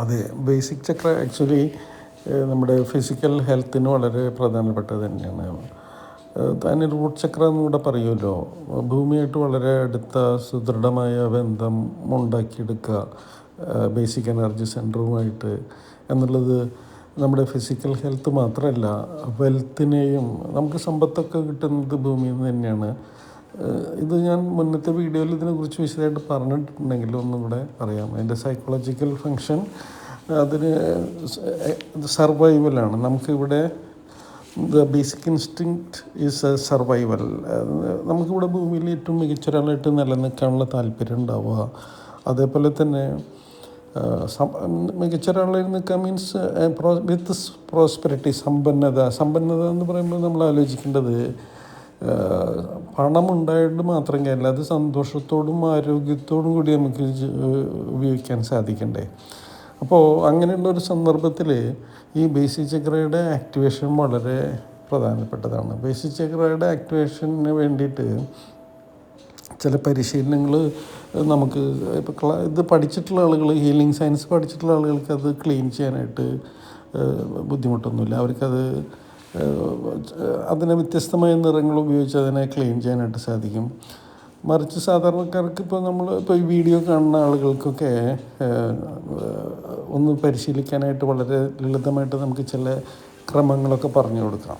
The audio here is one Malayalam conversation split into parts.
അതെ ബേസിക് ചക്ര ആക്ച്വലി നമ്മുടെ ഫിസിക്കൽ ഹെൽത്തിന് വളരെ പ്രധാനപ്പെട്ടത് തന്നെയാണ്. അതിന് റൂട്ട് ചക്ര എന്ന് കൂടെ പറയുമല്ലോ. ഭൂമിയായിട്ട് വളരെ അടുത്ത സുദൃഢമായ ബന്ധം ഉണ്ടാക്കിയെടുക്കുക ബേസിക് എനർജി സെന്ററുമായിട്ട് എന്നുള്ളത് നമ്മുടെ ഫിസിക്കൽ ഹെൽത്ത് മാത്രമല്ല വെൽത്തിനെയും നമുക്ക് സമ്പത്തൊക്കെ കിട്ടുന്നത് ഭൂമിയിൽ നിന്ന് തന്നെയാണ്. ഇത് ഞാൻ മുന്നത്തെ വീഡിയോയിൽ ഇതിനെക്കുറിച്ച് വിശദമായിട്ട് പറഞ്ഞിട്ടുണ്ടെങ്കിലും ഒന്നും കൂടെ പറയാം അതിന്റെ സൈക്കോളജിക്കൽ ഫങ്ഷൻ അതിന് സർവൈവലാണ് നമുക്കിവിടെ the basic instinct is a survival നമുക്കിവിടെ ഭൂമിയിൽ ഏറ്റവും മികച്ച ഒരാളായിട്ട് നിലനിൽക്കാനുള്ള താല്പര്യം ഉണ്ടാവുക. അതേപോലെ തന്നെ മികച്ച ഒരാളായി നിൽക്കാൻ മീൻസ് വിത്ത് പ്രോസ്പെരിറ്റി സമ്പന്നത. സമ്പന്നത എന്ന് പറയുമ്പോൾ നമ്മൾ ആലോചിക്കേണ്ടത് ആ, പണം ഉണ്ടായിട്ട് മാത്രം കാര്യമില്ല അത് സന്തോഷത്തോടും ആരോഗ്യത്തോടും കൂടി നമുക്ക് ഉപയോഗിക്കാൻ സാധിക്കണ്ടേ. അപ്പോൾ അങ്ങനെയുള്ള ഒരു സന്ദർഭത്തിൽ ഈ ബേസി ചക്രയുടെ ആക്ടിവേഷൻ വളരെ പ്രധാനപ്പെട്ടതാണ്. ബേസി ചക്രയുടെ ആക്ടിവേഷന് വേണ്ടിയിട്ട് ചില പരിശീലനങ്ങൾ നമുക്ക് ഇപ്പോൾ ഇത് പഠിച്ചിട്ടുള്ള ആളുകൾ ഹീലിംഗ് സയൻസ് പഠിച്ചിട്ടുള്ള ആളുകൾക്ക് അത് ക്ലീൻ ചെയ്യാനായിട്ട് ബുദ്ധിമുട്ടൊന്നുമില്ല. അവർക്കത് അതിനെ വ്യത്യസ്തമായ നിറങ്ങൾ ഉപയോഗിച്ച് അതിനെ ക്ലീൻ ചെയ്യാനായിട്ട് സാധിക്കും. മറിച്ച് സാധാരണക്കാർക്ക് ഇപ്പോൾ നമ്മൾ ഇപ്പോൾ ഈ വീഡിയോ കാണുന്ന ആളുകൾക്കൊക്കെ ഒന്ന് പരിശീലിക്കാനായിട്ട് വളരെ ലളിതമായിട്ട് നമുക്ക് ചില ക്രമങ്ങളൊക്കെ പറഞ്ഞു കൊടുക്കാം.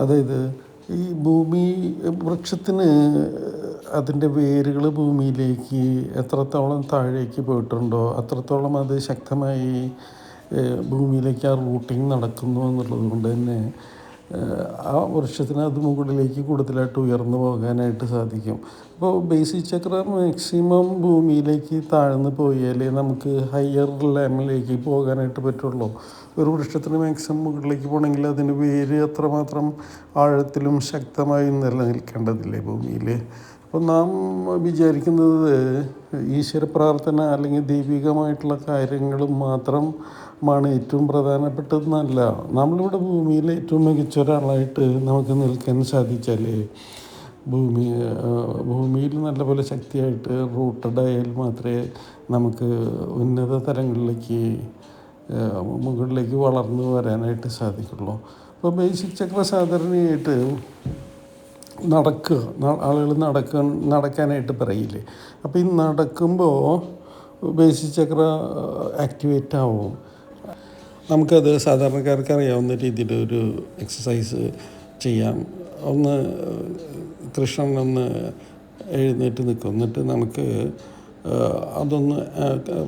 അതായത് ഈ ഭൂമി വൃക്ഷത്തിന് അതിന്റെ വേരുകൾ ഭൂമിയിലേക്ക് എത്രത്തോളം താഴേക്ക് പോയിട്ടുണ്ടോ അത്രത്തോളം അത് ശക്തമായി ഭൂമിയിലേക്ക് ആ റൂട്ടിങ് നടക്കുന്നു എന്നുള്ളത് കൊണ്ട് തന്നെ ആ വർഷത്തിന് അത് മുകളിലേക്ക് കൂടുതലായിട്ട് ഉയർന്നു പോകാനായിട്ട് സാധിക്കും. അപ്പോൾ ബേസിക് ചക്ര മാക്സിമം ഭൂമിയിലേക്ക് താഴ്ന്നു പോയാലേ നമുക്ക് ഹയർ ലെവലിലേക്ക് പോകാനായിട്ട് പറ്റുള്ളൂ. ഒരു വൃക്ഷത്തിന് മാക്സിമം മുകളിലേക്ക് പോകണമെങ്കിൽ അതിന് വേര് അത്രമാത്രം ആഴത്തിലും ശക്തമായി നിലനിൽക്കേണ്ടതില്ലേ ഭൂമിയിൽ അപ്പോൾ നാം വിചാരിക്കുന്നത് ഈശ്വര പ്രാർത്ഥന അല്ലെങ്കിൽ ദൈവികമായിട്ടുള്ള കാര്യങ്ങളും മാത്രമാണ് ഏറ്റവും പ്രധാനപ്പെട്ടതെന്നല്ല. നമ്മളിവിടെ ഭൂമിയിൽ ഏറ്റവും മികച്ച ഒരാളായിട്ട് നമുക്ക് നിൽക്കാൻ സാധിച്ചാലേ ഭൂമി ഭൂമിയിൽ നല്ലപോലെ ശക്തിയായിട്ട് റൂട്ടഡ് ആയാൽ മാത്രമേ നമുക്ക് ഉന്നത തലങ്ങളിലേക്ക് മുകളിലേക്ക് വളർന്നു വരാനായിട്ട് സാധിക്കുള്ളൂ. അപ്പോൾ ബേസിക് ചക്ര സാധാരണയായിട്ട് നടക്കുക. ആളുകൾ നടക്കാൻ നടക്കാനായിട്ട് പറയില്ലേ? അപ്പോൾ ഈ നടക്കുമ്പോൾ ബേസിക് ചക്ര ആക്ടിവേറ്റ് ആവും. നമുക്കത് സാധാരണക്കാർക്ക് അറിയാവുന്ന രീതിയിൽ ഒരു എക്സസൈസ് ചെയ്യാം. ഒന്ന് കൃഷ്ണൻ ഒന്ന് എഴുന്നേറ്റ് നിൽക്കും. എന്നിട്ട് നമുക്ക് അതൊന്ന്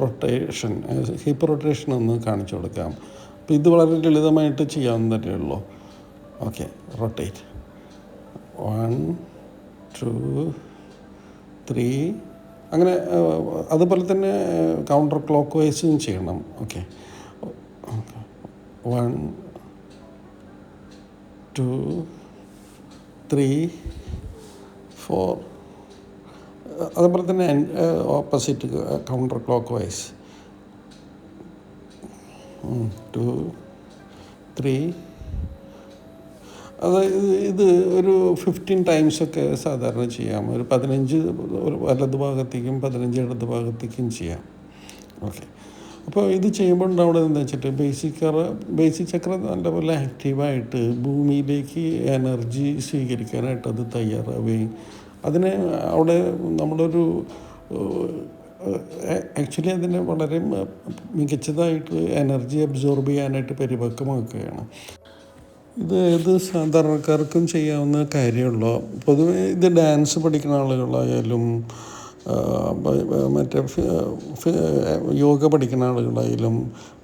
റൊട്ടേഷൻ ഹിപ്പ് റൊട്ടേഷൻ ഒന്ന് കാണിച്ചു കൊടുക്കാം. അപ്പോൾ ഇത് വളരെ ലളിതമായിട്ട് ചെയ്യാവുന്നതല്ലേ ഉള്ളൂ. Okay rotate one two three. അങ്ങനെ അതുപോലെ തന്നെ കൗണ്ടർ ക്ലോക്ക് വൈസും ചെയ്യണം. Okay one two three four. അതുപോലെ തന്നെ opposite counter clockwise two three അതായത് ഇത് ഒരു ഫിഫ്റ്റീൻ ടൈംസൊക്കെ സാധാരണ ചെയ്യാം. ഒരു പതിനഞ്ച് വലത് ഭാഗത്തേക്കും പതിനഞ്ച് ഇടത് ഭാഗത്തേക്കും ചെയ്യാം. ഓക്കെ അപ്പോൾ ഇത് ചെയ്യുമ്പോൾ ഉണ്ടാവുന്നത് എന്താ വെച്ചിട്ട് ബേസിക് ബേസിക് ചക്ര നല്ലപോലെ ആക്റ്റീവായിട്ട് ഭൂമിയിലേക്ക് എനർജി സ്വീകരിക്കാനായിട്ട് അത് തയ്യാറാവുകയും അതിനെ അവിടെ നമ്മളൊരു ആക്ച്വലി അതിനെ വളരെ മികച്ചതായിട്ട് എനർജി അബ്സോർബ് ചെയ്യാനായിട്ട് പരിപക്വമാക്കുകയാണ്. ഇത് ഏത് സാധാരണക്കാർക്കും ചെയ്യാവുന്ന കാര്യമുള്ള? പൊതുവേ ഇത് ഡാൻസ് പഠിക്കുന്ന ആളുകളായാലും മറ്റേ യോഗ പഠിക്കുന്ന ആളുകളായാലും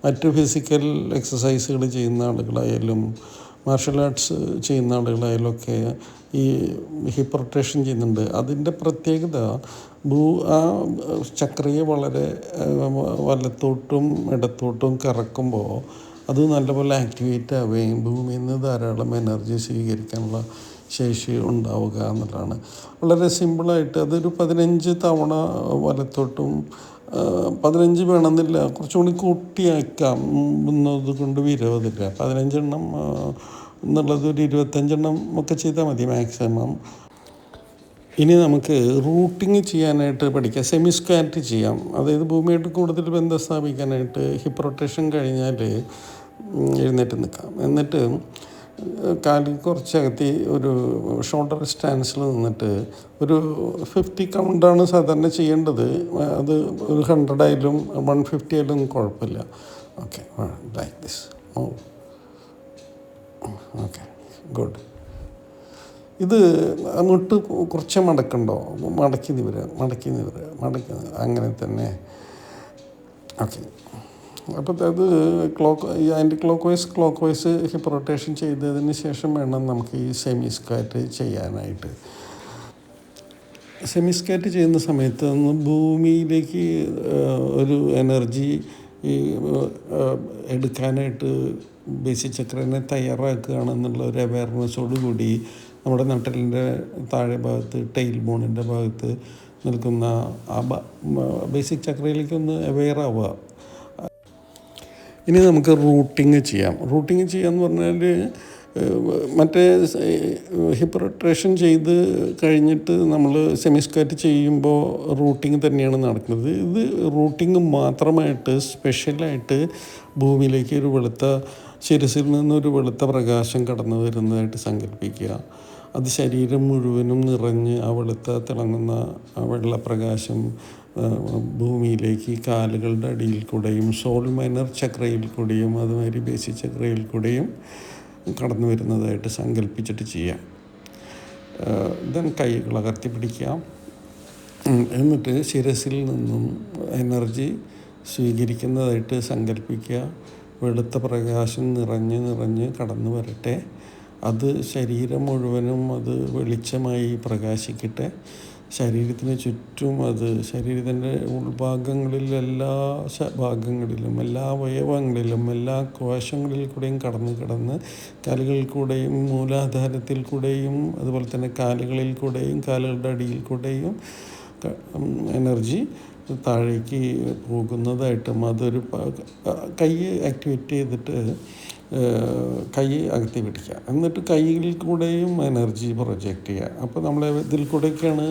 മറ്റ് ഫിസിക്കൽ എക്സസൈസുകൾ ചെയ്യുന്ന ആളുകളായാലും മാർഷൽ ആർട്സ് ചെയ്യുന്ന ആളുകളായാലും ഒക്കെ ഈ ഹിപ്പ് റൊട്ടേഷൻ ചെയ്യുന്നുണ്ട്. അതിന്റെ പ്രത്യേകത ഭൂ ആ ചക്രയെ വളരെ വലത്തോട്ടും ഇടത്തോട്ടും കറക്കുമ്പോൾ അത് നല്ലപോലെ ആക്ടിവേറ്റ് ആവുകയും ഭൂമിയിൽ നിന്ന് ധാരാളം എനർജി സ്വീകരിക്കാനുള്ള ശേഷി ഉണ്ടാവുക എന്നുള്ളതാണ്. വളരെ സിമ്പിളായിട്ട് അതൊരു പതിനഞ്ച് തവണ വലത്തോട്ടും പതിനഞ്ച് വേണമെന്നില്ല കുറച്ചുകൂടി കൂട്ടിയാക്കാം എന്നത് കൊണ്ട് വിരോധമില്ല പതിനഞ്ചെണ്ണം എന്നുള്ളത് ഒരു ഇരുപത്തഞ്ചെണ്ണം ഒക്കെ ചെയ്താൽ മതി മാക്സിമം. ഇനി നമുക്ക് റൂട്ടിങ് ചെയ്യാനായിട്ട് പഠിക്കാം. സെമി സ്ക്വാറ്റ് ചെയ്യാം. അതായത് ഭൂമിയായിട്ട് കൂടുതൽ ബന്ധം സ്ഥാപിക്കാനായിട്ട് ഹിപ്പ് റൊട്ടേഷൻ കഴിഞ്ഞാൽ എഴുന്നേറ്റ് നിൽക്കാം. എന്നിട്ട് കാലിൽ കുറച്ചകത്തി ഒരു ഷോൾഡർ സ്റ്റാൻസിൽ നിന്നിട്ട് ഒരു ഫിഫ്റ്റി കൗണ്ടാണ് സാധാരണ ചെയ്യേണ്ടത്. അത് ഒരു ഹൺഡ്രഡ് ആയാലും വൺ ഫിഫ്റ്റി ആയാലും കുഴപ്പമില്ല. Okay like this okay good ഇത് അങ്ങോട്ട് കുറച്ച് മടക്കണ്ടോ? മടക്കി നിവരുക മടക്കി നിവരുക മടക്കി അങ്ങനെ തന്നെ ഓക്കെ അപ്പോൾ അത് ക്ലോക്ക് ഈ anti clock wise clock wise hip rotation ചെയ്തതിന് ശേഷം വേണം നമുക്ക് ഈ സെമി സ്ക്വാറ്റ് ചെയ്യാനായിട്ട്. സെമി സ്കാറ്റ് ചെയ്യുന്ന സമയത്ത് ഭൂമിയിലേക്ക് ഒരു എനർജി ഈ എടുക്കാനായിട്ട് ബേസിക് ചക്രനെ തയ്യാറാക്കുകയാണെന്നുള്ള ഒരു അവയർനെസ്സോടുകൂടി നമ്മുടെ നട്ടലിന്റെ താഴെ ഭാഗത്ത് ടെയിൽ ബോണിന്റെ ഭാഗത്ത് നിൽക്കുന്ന ആ ബേസിക് ചക്രയിലേക്ക് ഒന്ന് അവെയർ ആവുക. ഇനി നമുക്ക് റൂട്ടിങ് ചെയ്യാം. റൂട്ടിങ് ചെയ്യാന്ന് പറഞ്ഞാൽ മറ്റേ ഹിപ്പറട്രേഷൻ ചെയ്ത് കഴിഞ്ഞിട്ട് നമ്മൾ സെമിസ്കാറ്റ് ചെയ്യുമ്പോൾ റൂട്ടിങ് തന്നെയാണ് നടക്കുന്നത്. ഇത് റൂട്ടിങ് മാത്രമായിട്ട് സ്പെഷ്യലായിട്ട് ഭൂമിയിലേക്ക് ഒരു വെളുത്ത ശിരസിൽ നിന്നൊരു വെളുത്ത പ്രകാശം കടന്നു വരുന്നതായിട്ട് സങ്കല്പിക്കുക. അത് ശരീരം മുഴുവനും നിറഞ്ഞ് ആ വെളുത്ത തിളങ്ങുന്ന ആ വെള്ളപ്രകാശം ഭൂമിയിലേക്ക് കാലുകളുടെ അടിയിൽ കൂടെയും സോൾ മൈനർ ചക്രയിൽ കൂടെയും അതുമാതിരി ബേസിക് ചക്രയിൽ കൂടെയും കടന്നു വരുന്നതായിട്ട് സങ്കല്പിച്ചിട്ട് ചെയ്യാം. ദെൻ കൈകൾ അകർത്തി പിടിക്കാം. എന്നിട്ട് ശിരസിൽ നിന്നും എനർജി സ്വീകരിക്കുന്നതായിട്ട് സങ്കല്പിക്കുക വെളുത്ത പ്രകാശം നിറഞ്ഞ് നിറഞ്ഞ് കടന്നു വരട്ടെ. അത് ശരീരം മുഴുവനും അത് വെളിച്ചമായി പ്രകാശിക്കട്ടെ. ശരീരത്തിന് ചുറ്റും അത് ശരീരത്തിന്റെ ഉൾഭാഗങ്ങളിൽ എല്ലാ ഭാഗങ്ങളിലും എല്ലാ അവയവങ്ങളിലും എല്ലാ കോശങ്ങളിൽ കൂടെയും കടന്ന് കടന്ന് കാലുകളിൽ കൂടെയും മൂലാധാരത്തിൽ കൂടെയും അതുപോലെ തന്നെ കാലുകളിൽ കൂടെയും കാലുകളുടെ അടിയിൽ കൂടെയും എനർജി താഴേക്ക് പോകുന്നതായിട്ടും അതൊരു കൈ ആക്ടിവേറ്റ് ചെയ്തിട്ട് കൈ അകത്തി പിടിക്കുക. എന്നിട്ട് കൈയിൽ കൂടെയും എനർജി പ്രൊജക്റ്റ് ചെയ്യുക. അപ്പോൾ നമ്മൾ ഇതിൽ കൂടെയൊക്കെയാണ്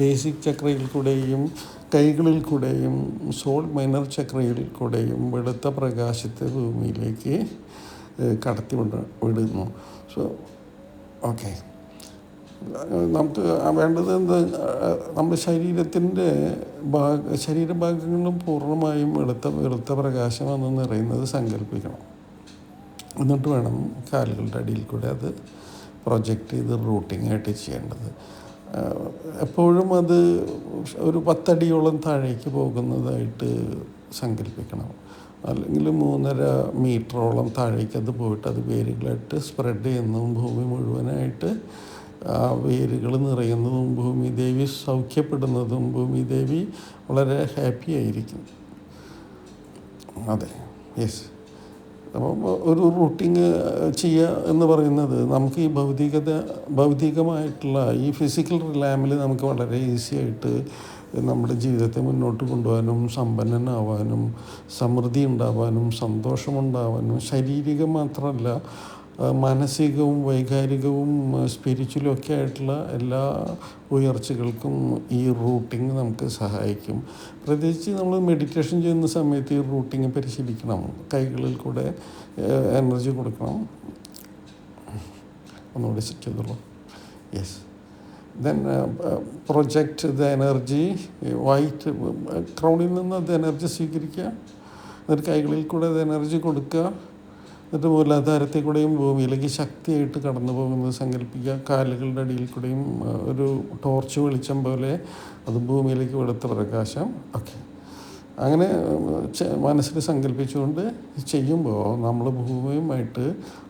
ബേസിക് ചക്രയിൽ കൂടെയും കൈകളിൽ കൂടെയും സോൾ മൈനർ ചക്രയിൽ കൂടെയും വെളുത്ത പ്രകാശത്തെ ഭൂമിയിലേക്ക് കടത്തി വിട വിടുന്നു. സോ ഓക്കെ നമുക്ക് വേണ്ടത് എന്താ നമ്മുടെ ശരീരത്തിന്റെ ഭാഗ ശരീരഭാഗങ്ങളും പൂർണമായും വെളുത്ത വെളുത്ത പ്രകാശം വന്ന് നിറയുന്നത് സങ്കല്പിക്കണം. എന്നിട്ട് വേണം കാലുകളുടെ അടിയിൽ കൂടെ അത് പ്രൊജക്റ്റ് ചെയ്ത് റൂട്ടിംഗ് ആയിട്ട് ചെയ്യേണ്ടത്. എപ്പോഴും അത് ഒരു പത്തടിയോളം താഴേക്ക് പോകുന്നതായിട്ട് സങ്കല്പിക്കണം. അല്ലെങ്കിൽ മൂന്നര മീറ്ററോളം താഴേക്ക് അത് പോയിട്ട് അത് വേരുകളായിട്ട് സ്പ്രെഡ് ചെയ്യുന്നതും ഭൂമി മുഴുവനായിട്ട് ആ വേരുകൾ നിറയുന്നതും ഭൂമി ദേവി സൗഖ്യപ്പെടുന്നതും ഭൂമി ദേവി വളരെ ഹാപ്പി ആയിരിക്കും. അതെ. യെസ്. അപ്പം ഒരു റൂട്ടിങ് ചെയ്യുക എന്ന് പറയുന്നത് നമുക്ക് ഈ ഭൗതികത ഭൗതികമായിട്ടുള്ള ഈ ഫിസിക്കൽ റിലാമിൽ നമുക്ക് വളരെ ഈസി ആയിട്ട് നമ്മുടെ ജീവിതത്തെ മുന്നോട്ട് കൊണ്ടുപോകാനും സമ്പന്നനാവാനും സമൃദ്ധി ഉണ്ടാവാനും സന്തോഷമുണ്ടാവാനും ശാരീരികം മാത്രമല്ല മാനസികവും വൈകാരികവും സ്പിരിച്വലും ഒക്കെ ആയിട്ടുള്ള എല്ലാ ഉയർച്ചകൾക്കും ഈ റൂട്ടിങ് നമുക്ക് സഹായിക്കും. പ്രത്യേകിച്ച് നമ്മൾ മെഡിറ്റേഷൻ ചെയ്യുന്ന സമയത്ത് ഈ റൂട്ടിങ് പരിശീലിക്കണം. കൈകളിൽ കൂടെ എനർജി കൊടുക്കണം. ഒന്നുകൂടി സെറ്റ് ചെയ്തോളൂ. Yes then project the energy white ക്രൗണിൽ നിന്ന് അത് എനർജി സ്വീകരിക്കുക. എന്നിട്ട് കൈകളിൽ കൂടെ അത് എനർജി കൊടുക്കുക. എന്നിട്ട് മൂലാധാരത്തിൽ കൂടെയും ഭൂമിയിലേക്ക് ശക്തിയായിട്ട് കടന്നു പോകുന്നത് സങ്കല്പിക്കുക കാലുകളുടെ അടിയിൽ കൂടെയും ഒരു ടോർച്ച് വെളിച്ചം പോലെ അത് ഭൂമിയിലേക്ക് വെളുത്ത പ്രകാശം ഓക്കെ. അങ്ങനെ മനസ്സിൽ സങ്കല്പിച്ചുകൊണ്ട് ചെയ്യുമ്പോൾ നമ്മൾ ഭൂമിയുമായിട്ട്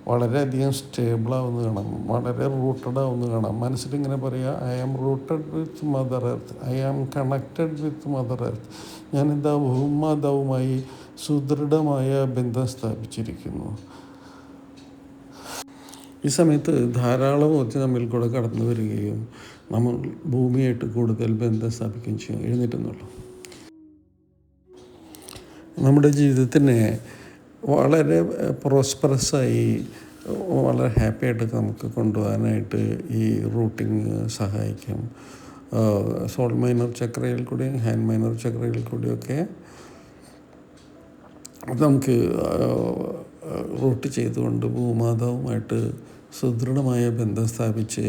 വളരെയധികം സ്റ്റേബിളാവുന്ന കാണാം വളരെ റൂട്ടഡ് ആവുന്ന കാണാം. മനസ്സിലിങ്ങനെ പറയുക I am rooted with mother earth I am connected with mother earth ഞാനിതാ ഭൂമാതാവുമായി സുദൃഢമായ ബന്ധം സ്ഥാപിച്ചിരിക്കുന്നു. ഈ സമയത്ത് ധാരാളം ഒച്ച നമ്മിൽ കൂടെ കടന്നു വരികയും നമ്മൾ ഭൂമിയായിട്ട് കൂടുതൽ ബന്ധം സ്ഥാപിക്കുകയും ചെയ്യും. എഴുന്നേറ്റെന്നുള്ളൂ. നമ്മുടെ ജീവിതത്തിനെ വളരെ പ്രോസ്പറസായി വളരെ ഹാപ്പി ആയിട്ട് നമുക്ക് കൊണ്ടുപോകാനായിട്ട് ഈ റൂട്ടിങ് സഹായിക്കും. സോൾ മൈനർ ചക്രയിൽ കൂടിയും ഹാൻഡ് മൈനർ ചക്രയിൽ കൂടിയൊക്കെ നമുക്ക് റൂട്ട് ചെയ്തുകൊണ്ട് ഭൂമാതാവുമായിട്ട് സുദൃഢമായ ബന്ധം സ്ഥാപിച്ച്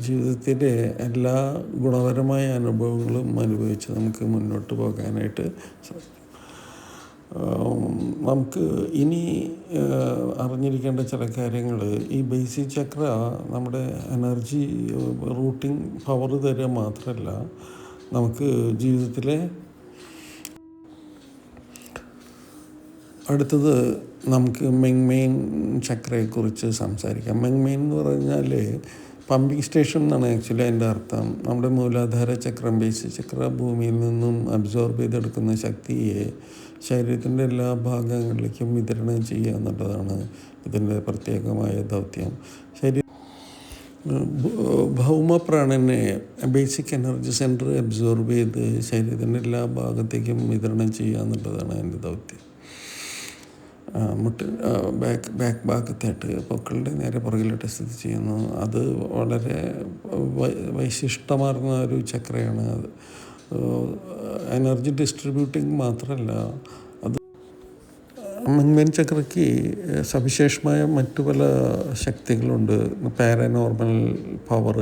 ജീവിതത്തിന്റെ എല്ലാ ഗുണപരമായ അനുഭവങ്ങളും അനുഭവിച്ച് നമുക്ക് മുന്നോട്ട് പോകാനായിട്ട് നമുക്ക് ഇനി അറിഞ്ഞിരിക്കേണ്ട ചില കാര്യങ്ങൾ ഈ ബേസിക് ചക്ര നമ്മുടെ എനർജി റൂട്ടിംഗ് പവർ തരിക മാത്രമല്ല നമുക്ക് ജീവിതത്തിലെ അടുത്തത് നമുക്ക് മെങ്മെയിൻ ചക്രയെക്കുറിച്ച് സംസാരിക്കാം. മെങ്മെയിൻ എന്ന് പറഞ്ഞാൽ പമ്പിങ് സ്റ്റേഷൻ എന്നാണ് ആക്ച്വലി അതിന്റെ അർത്ഥം. നമ്മുടെ മൂലാധാര ചക്രം ബേസ് ചക്ര ഭൂമിയിൽ നിന്നും അബ്സോർബ് ചെയ്തെടുക്കുന്ന ശക്തിയെ ശരീരത്തിന്റെ എല്ലാ ഭാഗങ്ങളിലേക്കും വിതരണം ചെയ്യുക എന്നുള്ളതാണ് ഇതിന്റെ പ്രത്യേകമായ ദൗത്യം. ശരീര ഭൗമപ്രാണനെ ബേസിക് എനർജി സെന്റർ അബ്സോർബ് ചെയ്ത് ശരീരത്തിന്റെ എല്ലാ ഭാഗത്തേക്കും വിതരണം ചെയ്യുക എന്നുള്ളതാണ് എന്റെ ദൗത്യം. മുട്ട് ബാക്ക് ബാക്ക് ഭാഗത്തായിട്ട് പൊക്കളുടെ നേരെ പുറകിലോട്ട് സ്ഥിതി ചെയ്യുന്നു. അത് വളരെ വൈശിഷ്ടമാർന്ന ഒരു ചക്രയാണ് അത്. എനർജി ഡിസ്ട്രിബ്യൂട്ടിങ് മാത്രമല്ല അത് മൻമേൻ ചക്രയ്ക്ക് സവിശേഷമായ മറ്റു പല ശക്തികളുണ്ട്. പാരനോർമൽ പവർ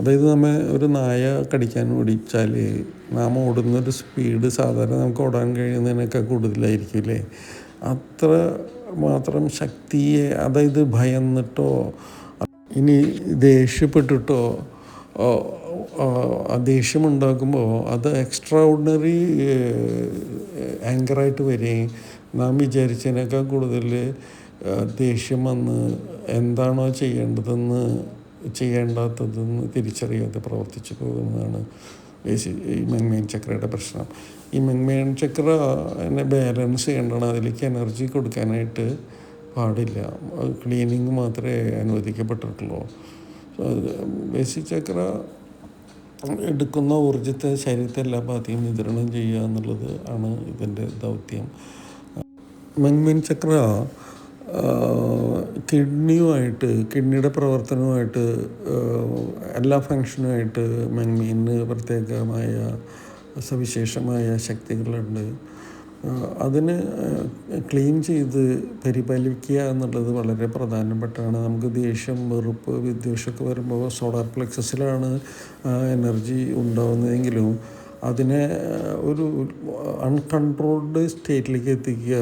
അതായത് നമ്മൾ ഒരു നായ കടിക്കാൻ ഓടിച്ചാൽ നാം ഓടുന്നൊരു സ്പീഡ് സാധാരണ നമുക്ക് ഓടാൻ കഴിയുന്നതിനൊക്കെ കൂടുതലായിരിക്കും അല്ലേ? അത്ര മാത്രം ശക്തിയെ അതായത് ഭയന്നിട്ടോ ഇനി ദേഷ്യപ്പെട്ടിട്ടോ ദേഷ്യമുണ്ടാക്കുമ്പോൾ അത് എക്സ്ട്രാ ഓർഡിനറി ആങ്കറായിട്ട് വരികയും നാം വിചാരിച്ചതിനേക്കാൾ കൂടുതൽ ദേഷ്യം വന്ന് എന്താണോ ചെയ്യേണ്ടതെന്ന് ചെയ്യേണ്ടാത്തതെന്ന് തിരിച്ചറിയാതെ പ്രവർത്തിച്ചു പോകുന്നതാണ് ഈ മെൻമെയിൻ ചക്രയുടെ പ്രശ്നം. ഈ മെൻമെയിൻ ചക്ര എന്നെ ബാലൻസ് ചെയ്യേണ്ടതാണ്. അതിലേക്ക് എനർജി കൊടുക്കാനായിട്ട് പാടില്ല. ക്ലീനിങ് മാത്രമേ അനുവദിക്കപ്പെട്ടിട്ടുള്ളൂ. ബേസിക് ചക്ര എടുക്കുന്ന ഊർജത്തെ ശരീരത്തെ എല്ലാ ഭാഗത്തെയും വിതരണം ചെയ്യുക എന്നുള്ളത് ആണ് ഇതിന്റെ ദൗത്യം. മെൻമെയിൻ ചക്ര കിഡ്നിയുമായിട്ട് കിഡ്നിയുടെ പ്രവർത്തനവുമായിട്ട് എല്ലാ ഫങ്ഷനുമായിട്ട് മെൻമീന് പ്രത്യേകമായ സവിശേഷമായ ശക്തികളുണ്ട്. അതിന് ക്ലീൻ ചെയ്ത് പരിപാലിക്കുക എന്നുള്ളത് വളരെ പ്രധാനപ്പെട്ടാണ് നമുക്ക് ദേഷ്യം വെറുപ്പ് വിദ്വേഷമൊക്കെ വരുമ്പോൾ സോളാർ പ്ലെക്സസിലാണ് എനർജി ഉണ്ടാകുന്നതെങ്കിലും അതിനെ ഒരു അൺകൺട്രോൾഡ് സ്റ്റേറ്റിലേക്ക് എത്തിക്കുക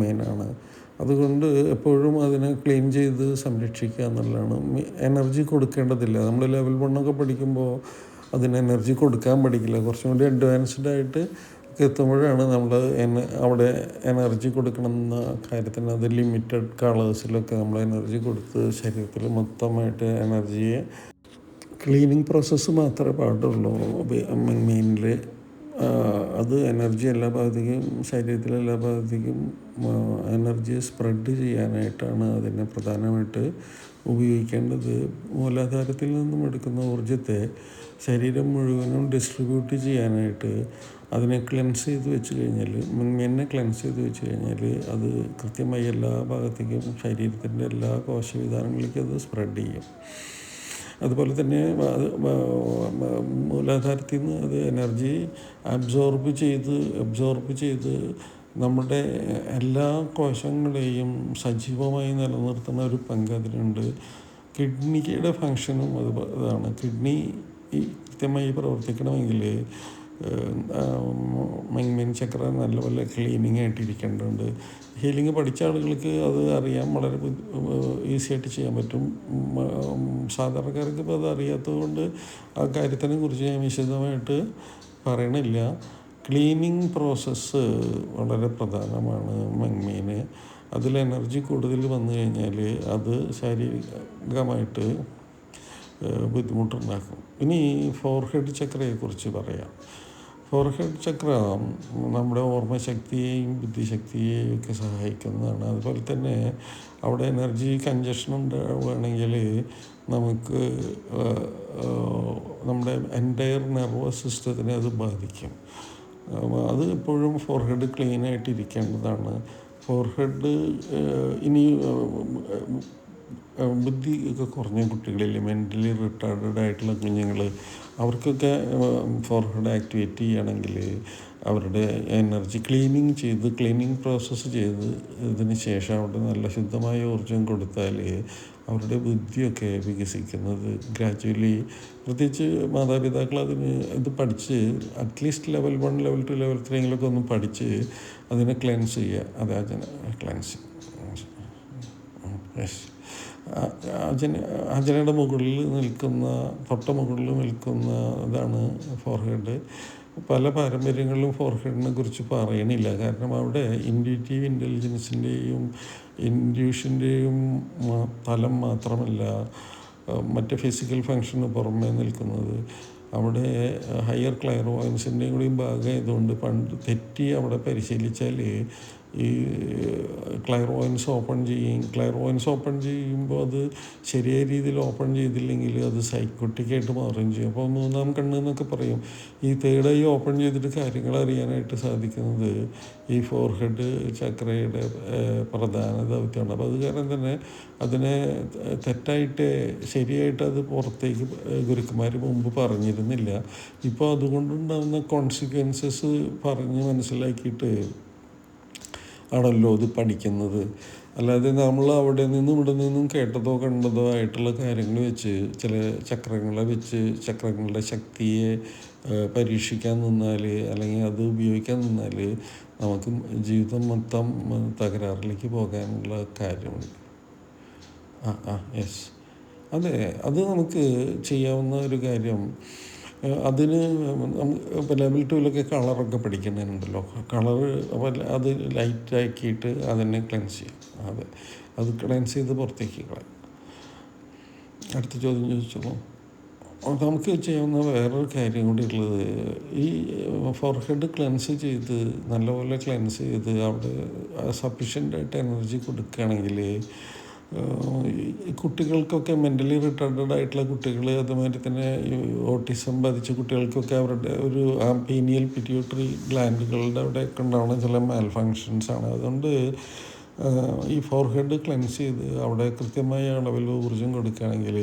മെയിനാണ്. അതുകൊണ്ട് എപ്പോഴും അതിനെ ക്ലീൻ ചെയ്ത് സംരക്ഷിക്കുക എന്നുള്ളതാണ്. എനർജി കൊടുക്കേണ്ടതില്ല. നമ്മൾ ലെവൽ വണ്ണൊക്കെ പഠിക്കുമ്പോൾ അതിന് എനർജി കൊടുക്കാൻ പഠിക്കില്ല. കുറച്ചും കൂടി അഡ്വാൻസ്ഡ് ആയിട്ട് എത്തുമ്പോഴാണ് നമ്മൾ അവിടെ എനർജി കൊടുക്കണം എന്ന കാര്യത്തിന് അത് ലിമിറ്റഡ് കളേഴ്സിലൊക്കെ നമ്മൾ എനർജി കൊടുത്ത് ശരീരത്തിൽ മൊത്തമായിട്ട് എനർജിയെ ക്ലീനിങ് പ്രോസസ്സ് മാത്രമേ പാടുള്ളൂ. മെയിനിൽ അത് എനർജി എല്ലാ ഭാഗത്തേക്കും ശരീരത്തിലെ എല്ലാ ഭാഗത്തേക്കും എനർജി സ്പ്രെഡ് ചെയ്യാനായിട്ടാണ് അതിനെ പ്രധാനമായിട്ട് ഉപയോഗിക്കേണ്ടത്. മൂലാധാരത്തിൽ നിന്നും എടുക്കുന്ന ഊർജത്തെ ശരീരം മുഴുവനും ഡിസ്ട്രിബ്യൂട്ട് ചെയ്യാനായിട്ട് അതിനെ ക്ലെൻസ് ചെയ്ത് വെച്ച് കഴിഞ്ഞാൽ മുൻമെന്നെ ക്ലെൻസ് ചെയ്ത് വെച്ച് കഴിഞ്ഞാൽ അത് കൃത്യമായി എല്ലാ ഭാഗത്തേക്കും ശരീരത്തിന്റെ എല്ലാ കോശവിധാനങ്ങളിലേക്കും അത് സ്പ്രെഡ് ചെയ്യും. അതുപോലെ തന്നെ മൂലാധാരത്തിൽ നിന്ന് അത് എനർജി അബ്സോർബ് ചെയ്ത് അബ്സോർബ് ചെയ്ത് നമ്മുടെ എല്ലാ കോശങ്ങളെയും സജീവമായി നിലനിർത്തുന്ന ഒരു പങ്ക് അതിനുണ്ട് കിഡ്നിയുടെ ഫങ്ഷനും അത് ഇതാണ്. കിഡ്നി കൃത്യമായി പ്രവർത്തിക്കണമെങ്കിൽ മെയിൻ ചക്ര നല്ലപോലെ ക്ലീനിങ് ആയിട്ടിരിക്കേണ്ടതുണ്ട് ഹീലിംഗ് പഠിച്ച ആളുകൾക്ക് അത് അറിയാം വളരെ ഈസിയായിട്ട് ചെയ്യാൻ പറ്റും. സാധാരണക്കാർക്ക് ഇപ്പോൾ അത് അറിയാത്തത് കൊണ്ട് ആ കാര്യത്തിനെ കുറിച്ച് ഞാൻ വിശദമായിട്ട് പറയണില്ല. ക്ലീനിങ് പ്രോസസ്സ് വളരെ പ്രധാനമാണ് മെങ്മീന് അതിൽ എനർജി കൂടുതൽ വന്നു കഴിഞ്ഞാൽ അത് ശാരീരികമായിട്ട് ബുദ്ധിമുട്ടുണ്ടാക്കും. ഇനി ഫോർഹെഡ് ചക്രയെക്കുറിച്ച് പറയാം. ഫോർഹെഡ് ചക്ര നമ്മുടെ ഓർമ്മശക്തിയെയും ബുദ്ധിശക്തിയെയും ഒക്കെ സഹായിക്കുന്നതാണ്. അതുപോലെ തന്നെ അവിടെ എനർജി കഞ്ചഷൻ ഉണ്ടാവുകയാണെങ്കിൽ നമുക്ക് നമ്മുടെ എന്റയർ നെർവസ് സിസ്റ്റത്തിനെ അത് ബാധിക്കും. അത് എപ്പോഴും ഫോർഹെഡ് ക്ലീൻ ആയിട്ട് ഇരിക്കേണ്ടതാണ് ഫോർഹെഡ് ഇനി ബുദ്ധി ഒക്കെ കുറഞ്ഞ. കുട്ടികളിൽ മെന്റലി റിട്ടാർഡഡ് ആയിട്ടുള്ള കുഞ്ഞുങ്ങൾ അവർക്കൊക്കെ ഫോർഹെഡ് ആക്ടിവേറ്റ് ചെയ്യുകയാണെങ്കിൽ അവരുടെ എനർജി ക്ലീനിങ് ചെയ്ത് ക്ലീനിങ് പ്രോസസ്സ് ചെയ്ത് ഇതിന് ശേഷം അവിടെ നല്ല ശുദ്ധമായ ഊർജം കൊടുത്താൽ അവരുടെ ബുദ്ധിയൊക്കെ വികസിക്കുന്നത് ഗ്രാജുവലി പ്രത്യേകിച്ച് മാതാപിതാക്കൾ അതിന് ഇത് പഠിച്ച് at least level one level two level ത്രീയിലൊക്കെ ഒന്ന് പഠിച്ച് അതിനെ ക്ലെൻസ് ചെയ്യുക. അതാ ജന ക്ലെൻസിങ് യെസ് അജന അജനയുടെ മുകളിൽ നിൽക്കുന്ന തൊട്ട മുകളിൽ നിൽക്കുന്ന ഇതാണ് ഫോർഹെഡ്. പല പാരമ്പര്യങ്ങളിലും ഫോർഹെഡിനെ കുറിച്ച് പറയണില്ല. കാരണം അവിടെ ഇൻഡ്യൂറ്റീവ് ഇന്റലിജൻസിന്റെയും ഇൻഡ്യൂഷന്റെയും തലം മാത്രമല്ല മറ്റ് ഫിസിക്കൽ ഫങ്ഷന് പുറമേ നിൽക്കുന്നത്. അവിടെ ഹയർ ക്ലയർ വോയിൻസിന്റെയും കൂടിയും ഭാഗമായതുകൊണ്ട് പണ്ട് തെറ്റി അവിടെ പരിശീലിച്ചാൽ ഈ ക്ലൈറോയിൻസ് ഓപ്പൺ ചെയ്യും. ക്ലൈറോയിൻസ് ഓപ്പൺ ചെയ്യുമ്പോൾ അത് ശരിയായ രീതിയിൽ ഓപ്പൺ ചെയ്തില്ലെങ്കിൽ അത് സൈക്കോട്ടിക്കായിട്ട് മാറുകയും ചെയ്യും. അപ്പോൾ മൂന്നാം കണ്ണ് എന്നൊക്കെ പറയും. ഈ തേർഡ് ഐ ഓപ്പൺ ചെയ്തിട്ട് കാര്യങ്ങൾ അറിയാനായിട്ട് സാധിക്കുന്നത് ഈ ഫോർഹെഡ് ചക്രയുടെ ഏഹ്, പ്രധാന ദൗത്യമാണ്. അപ്പോൾ അത് കാരണം തന്നെ അതിനെ തെറ്റായിട്ട് ശരിയായിട്ട് അത് പുറത്തേക്ക് ഗുരുക്കന്മാർ മുമ്പ് പറഞ്ഞിരുന്നില്ല. ഇപ്പോൾ അതുകൊണ്ടുണ്ടാകുന്ന കോൺസിക്വൻസസ് പറഞ്ഞ് മനസ്സിലാക്കിയിട്ട് ആണല്ലോ ഇത് പഠിക്കുന്നത്. അല്ലാതെ നമ്മൾ അവിടെ നിന്നും ഇവിടെ നിന്നും കേട്ടതോ കണ്ടതോ ആയിട്ടുള്ള കാര്യങ്ങൾ വെച്ച് ചില ചക്രങ്ങളെ വെച്ച് ചക്രങ്ങളുടെ ശക്തിയെ പരീക്ഷിക്കാൻ നിന്നാൽ അല്ലെങ്കിൽ അത് ഉപയോഗിക്കാൻ നിന്നാൽ നമുക്ക് ജീവിതം മൊത്തം തകരാറിലേക്ക് പോകാനുള്ള കാര്യമുണ്ട് ആ ആ യെസ്. അതെ അത് നമുക്ക് ചെയ്യാവുന്ന ഒരു കാര്യം അതിന് ലെവൽ ടുവിലൊക്കെ കളറൊക്കെ പഠിക്കുന്നുണ്ടല്ലോ കളറ് അത് ലൈറ്റാക്കിയിട്ട് അതിനെ ക്ലെൻസ് ചെയ്യും. അതെ അത് ക്ലെൻസ് ചെയ്ത് പുറത്തേക്ക് കളയും. അടുത്ത ചോദ്യം ചോദിച്ചോളൂ. നമുക്ക് ചെയ്യാവുന്ന വേറൊരു കാര്യം കൂടി ഉള്ളത് ഈ ഫോർഹെഡ് ക്ലെൻസ് ചെയ്ത് നല്ലപോലെ ക്ലെൻസ് ചെയ്ത് അവിടെ സഫീഷ്യന്റ് ആയിട്ട് എനർജി കൊടുക്കുകയാണെങ്കിൽ കുട്ടികൾക്കൊക്കെ മെന്റലി റിട്ടാർഡഡ് ആയിട്ടുള്ള കുട്ടികൾ അതുമാതിരി തന്നെ ഓട്ടിസം ബാധിച്ച കുട്ടികൾക്കൊക്കെ അവരുടെ ഒരു പീനിയൽ പിറ്റ്യൂട്ടറി ഗ്ലാൻഡുകളുടെ അവിടെയൊക്കെ ഉണ്ടാവുന്ന ചില മാൽ ഫങ്ഷൻസ് ആണ്. അതുകൊണ്ട് ഈ ഫോർഹെഡ് ക്ലെൻസ് ചെയ്ത് അവിടെ കൃത്യമായ അളവിൽ ഊർജം കൊടുക്കുകയാണെങ്കിൽ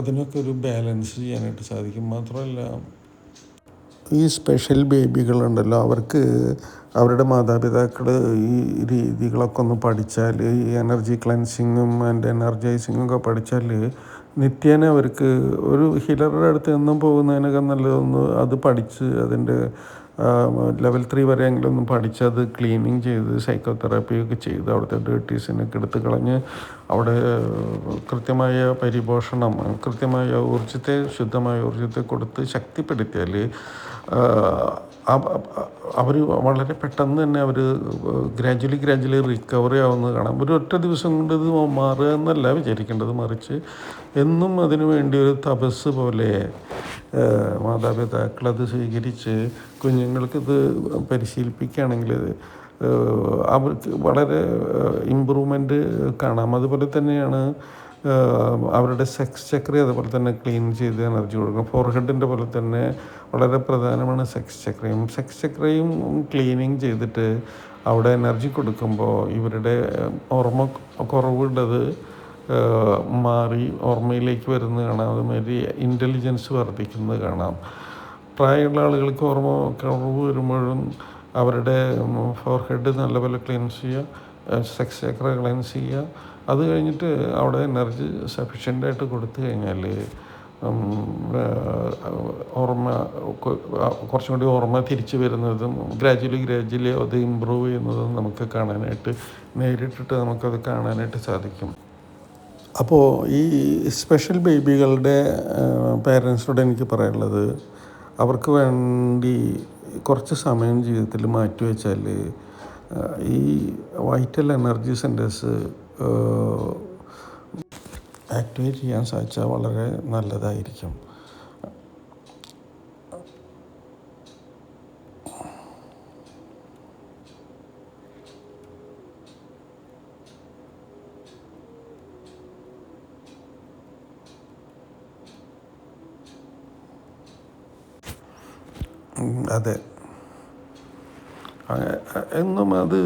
അതിനൊക്കെ ഒരു ബാലൻസ് ചെയ്യാനായിട്ട് സാധിക്കും. മാത്രമല്ല ഈ സ്പെഷ്യൽ ബേബികളുണ്ടല്ലോ അവർക്ക് അവരുടെ മാതാപിതാക്കൾ ഈ രീതികളൊക്കെ ഒന്ന് പഠിച്ചാൽ ഈ എനർജി ക്ലൻസിങ്ങും ആൻഡ് എനർജൈസിങ്ങും ഒക്കെ പഠിച്ചാൽ നിത്യേന അവർക്ക് ഒരു ഹീലറുടെ അടുത്ത് എന്നും പോകുന്നതിനൊക്കെ നല്ലതൊന്ന് അത് പഠിച്ച് അതിന്റെ ലെവൽ ത്രീ വരെയെങ്കിലും ഒന്ന് പഠിച്ച് അത് ക്ലീനിങ് ചെയ്ത് സൈക്കോതെറാപ്പി ഒക്കെ ചെയ്ത് അവിടുത്തെ ഡ്യൂട്ടീസിനൊക്കെ എടുത്ത് കളഞ്ഞ് അവിടെ കൃത്യമായ പരിപോഷണം കൃത്യമായ ഊർജത്തെ ശുദ്ധമായ ഊർജത്തെ കൊടുത്ത് ശക്തിപ്പെടുത്തിയാൽ അവർ വളരെ പെട്ടെന്ന് തന്നെ അവർ ഗ്രാജുവലി ഗ്രാജുവലി റിക്കവറി ആവുന്നത് കാണാം. ഒരു ഒറ്റ ദിവസം കൊണ്ട് ഇത് മാറുക എന്നല്ല വിചാരിക്കേണ്ടത് മറിച്ച് എന്നും അതിനു വേണ്ടി ഒരു തപസ് പോലെ അത് സ്വീകരിച്ച് കുഞ്ഞുങ്ങൾക്കിത് പരിശീലിപ്പിക്കുകയാണെങ്കിൽ അവർക്ക് വളരെ ഇമ്പ്രൂവ്മെന്റ് കാണാം. അതുപോലെ തന്നെയാണ് അവരുടെ സെക്സ് ചക്രി അതുപോലെ തന്നെ ക്ലീൻ ചെയ്ത് എനർജി കൊടുക്കണം ഫോർഹെഡിന്റെ പോലെ തന്നെ വളരെ പ്രധാനമാണ് സെക്സ് ചക്രയും. സെക്സ് ചക്രയും ക്ലീനിങ് ചെയ്തിട്ട് അവിടെ എനർജി കൊടുക്കുമ്പോൾ ഇവരുടെ ഓർമ്മ കുറവുള്ളത് മാറി ഓർമ്മയിലേക്ക് വരുന്നത് കാണാം. അതുമാതിരി ഇന്റലിജൻസ് വർദ്ധിക്കുന്നത് കാണാം. പ്രായമുള്ള ആളുകൾക്ക് ഓർമ്മ കുറവ് വരുമ്പോഴും അവരുടെ ഫോർഹെഡ് നല്ലപോലെ ക്ലീൻസ് ചെയ്യുക സെക്സ് ചക്ര ക്ലീൻസ് ചെയ്യുക അത് കഴിഞ്ഞിട്ട് അവിടെ എനർജി സഫിഷ്യന്റായിട്ട് കൊടുത്തു കഴിഞ്ഞാൽ ഓർമ്മ കുറച്ചും കൂടി ഓർമ്മ തിരിച്ചു വരുന്നതും ഗ്രാജുവലി ഗ്രാജുവലി അത് ഇമ്പ്രൂവ് ചെയ്യുന്നതും നമുക്ക് കാണാനായിട്ട് നേരിട്ടിട്ട് നമുക്കത് കാണാനായിട്ട് സാധിക്കും. അപ്പോൾ ഈ സ്പെഷ്യൽ ബേബികളുടെ പേരൻസിനോട് എനിക്ക് പറയാനുള്ളത് അവർക്ക് വേണ്ടി കുറച്ച് സമയം ജീവിതത്തിൽ മാറ്റിവെച്ചാൽ ഈ വൈറ്റൽ എനർജി സെന്റേഴ്സ് ആക്ടിവേറ്റ് ചെയ്യാൻ സാധിച്ചാൽ വളരെ നല്ലതായിരിക്കും. അതെ. എന്നും അത്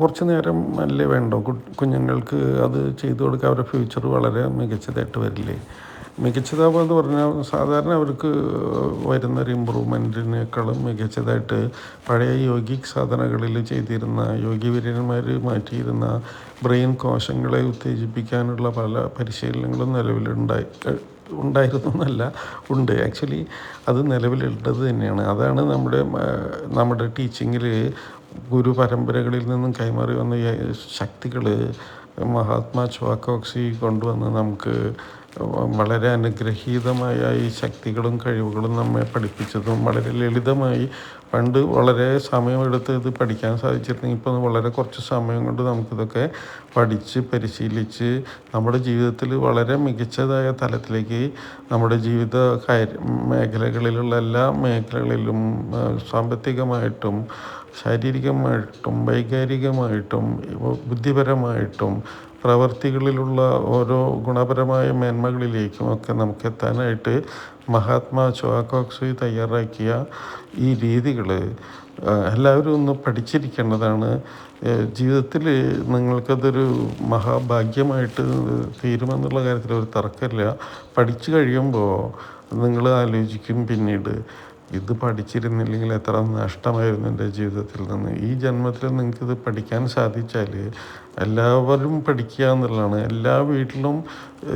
കുറച്ച് നേരം അല്ലേ വേണ്ടോ? കുഞ്ഞുങ്ങൾക്ക് അത് ചെയ്തു കൊടുക്കുക അവരുടെ ഫ്യൂച്ചർ വളരെ മികച്ചതായിട്ട് വരില്ലേ? മികച്ചതാവുക എന്ന് പറഞ്ഞാൽ സാധാരണ അവർക്ക് വരുന്നൊരു ഇമ്പ്രൂവ്മെന്റിനേക്കാളും മികച്ചതായിട്ട് പഴയ യോഗിക് സാധനകളിൽ ചെയ്തിരുന്ന യോഗിവര്യന്മാർ മാറ്റിയിരുന്ന ബ്രെയിൻ കോശങ്ങളെ ഉത്തേജിപ്പിക്കാനുള്ള പല പരിശീലനങ്ങളും നിലവിലുണ്ടായി ഉണ്ടായിരുന്നു എന്നല്ല ഉണ്ട്. ആക്ച്വലി അത് നിലവിലുള്ളത് തന്നെയാണ്. അതാണ് നമ്മുടെ നമ്മുടെ ടീച്ചിങ്ങിൽ ഗുരു പരമ്പരകളിൽ നിന്നും കൈമാറി വന്ന ശക്തികൾ മഹാത്മാ ചുവാക്കോക്സി കൊണ്ടുവന്ന് നമുക്ക് വളരെ അനുഗ്രഹീതമായ ഈ ശക്തികളും കഴിവുകളും നമ്മെ പഠിപ്പിച്ചതും വളരെ ലളിതമായി പണ്ട് വളരെ സമയമെടുത്ത് ഇത് പഠിക്കാൻ സാധിച്ചിരുന്നെങ്കിൽ ഇപ്പോൾ വളരെ കുറച്ച് സമയം കൊണ്ട് നമുക്കിതൊക്കെ പഠിച്ച് പരിശീലിച്ച് നമ്മുടെ ജീവിതത്തിൽ വളരെ മികച്ചതായ തലത്തിലേക്ക് നമ്മുടെ ജീവിത കാര്യ മേഖലകളിലുള്ള എല്ലാ മേഖലകളിലും സാമ്പത്തികമായിട്ടും ശാരീരികമായിട്ടും വൈകാരികമായിട്ടും ബുദ്ധിപരമായിട്ടും പ്രവർത്തികളിലുള്ള ഓരോ ഗുണപരമായ മേന്മകളിലേക്കും ഒക്കെ നമുക്ക് എത്താനായിട്ട് മഹാത്മാ ചോക്കോക്സി തയ്യാറാക്കിയ ഈ രീതികൾ എല്ലാവരും ഒന്ന് പഠിച്ചിരിക്കേണ്ടതാണ്. ജീവിതത്തിൽ നിങ്ങൾക്കതൊരു മഹാഭാഗ്യമായിട്ട് തീരുമെന്നുള്ള കാര്യത്തിൽ ഒരു തർക്കമില്ല. പഠിച്ചു കഴിയുമ്പോൾ നിങ്ങൾ ആലോചിക്കും പിന്നീട്. ഇത് പഠിച്ചിരുന്നില്ലെങ്കിൽ എത്ര നഷ്ടമായിരുന്നു എന്റെ ജീവിതത്തിൽ നിന്ന്. ഈ ജന്മത്തിൽ നിങ്ങൾക്കിത് പഠിക്കാൻ സാധിച്ചാൽ എല്ലാവരും പഠിക്കുക എന്നുള്ളതാണ്. എല്ലാ വീട്ടിലും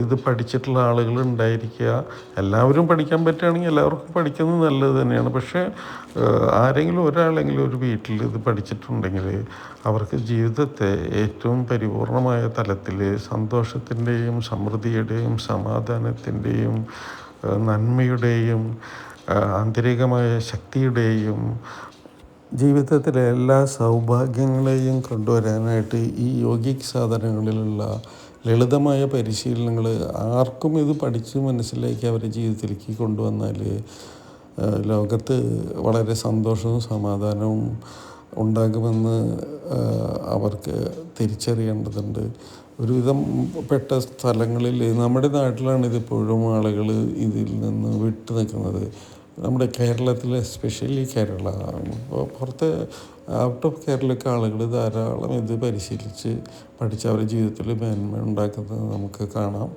ഇത് പഠിച്ചിട്ടുള്ള ആളുകൾ ഉണ്ടായിരിക്കുക. എല്ലാവരും പഠിക്കാൻ പറ്റുകയാണെങ്കിൽ എല്ലാവർക്കും പഠിക്കുന്നത് നല്ലത് തന്നെയാണ്. പക്ഷേ ആരെങ്കിലും ഒരാളെങ്കിലും ഒരു വീട്ടിൽ ഇത് പഠിച്ചിട്ടുണ്ടെങ്കിൽ അവർക്ക് ജീവിതത്തെ ഏറ്റവും പരിപൂർണമായ തലത്തിൽ സന്തോഷത്തിന്റെയും സമൃദ്ധിയുടെയും സമാധാനത്തിന്റെയും നന്മയുടെയും ആന്തരികമായ ശക്തിയുടെയും ജീവിതത്തിലെ എല്ലാ സൗഭാഗ്യങ്ങളെയും കൊണ്ടുവരാനായിട്ട് ഈ യോഗിക് സാധനങ്ങളിലുള്ള ലളിതമായ പരിശീലനങ്ങൾ ആർക്കും ഇത് പഠിച്ച് മനസ്സിലാക്കി അവരുടെ ജീവിതത്തിലേക്ക് കൊണ്ടുവന്നാൽ ലോകത്ത് വളരെ സന്തോഷവും സമാധാനവും ഉണ്ടാകുമെന്ന് അവർക്ക് തിരിച്ചറിയേണ്ടതുണ്ട്. ഒരുവിധം പെട്ട സ്ഥലങ്ങളിൽ നമ്മുടെ നാട്ടിലാണ് ഇതിപ്പോഴും ആളുകൾ ഇതിൽ നിന്ന് വിട്ടു നിൽക്കുന്നത്. നമ്മുടെ കേരളത്തിൽ എസ്പെഷ്യലി കേരള ഇപ്പോൾ പുറത്ത് ഔട്ട് ഓഫ് കേരളയൊക്കെ ആളുകൾ ധാരാളം ഇത് പരിശീലിച്ച് പഠിച്ച് അവരുടെ ജീവിതത്തിൽ മേന്മ ഉണ്ടാക്കുന്നത് നമുക്ക് കാണാം.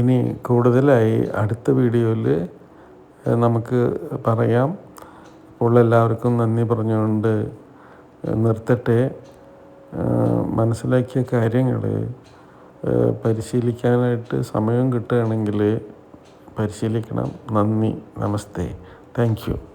ഇനി കൂടുതലായി അടുത്ത വീഡിയോയിൽ നമുക്ക് പറയാം. അപ്പോൾ എല്ലാവർക്കും നന്ദി പറഞ്ഞുകൊണ്ട് നിർത്തട്ടെ. മനസ്സിലാക്കിയ കാര്യങ്ങൾ പരിശീലിക്കാനായിട്ട് സമയം കിട്ടുകയാണെങ്കിൽ പരിശീലിക്കണം. നന്ദി. നമസ്തേ. Thank you.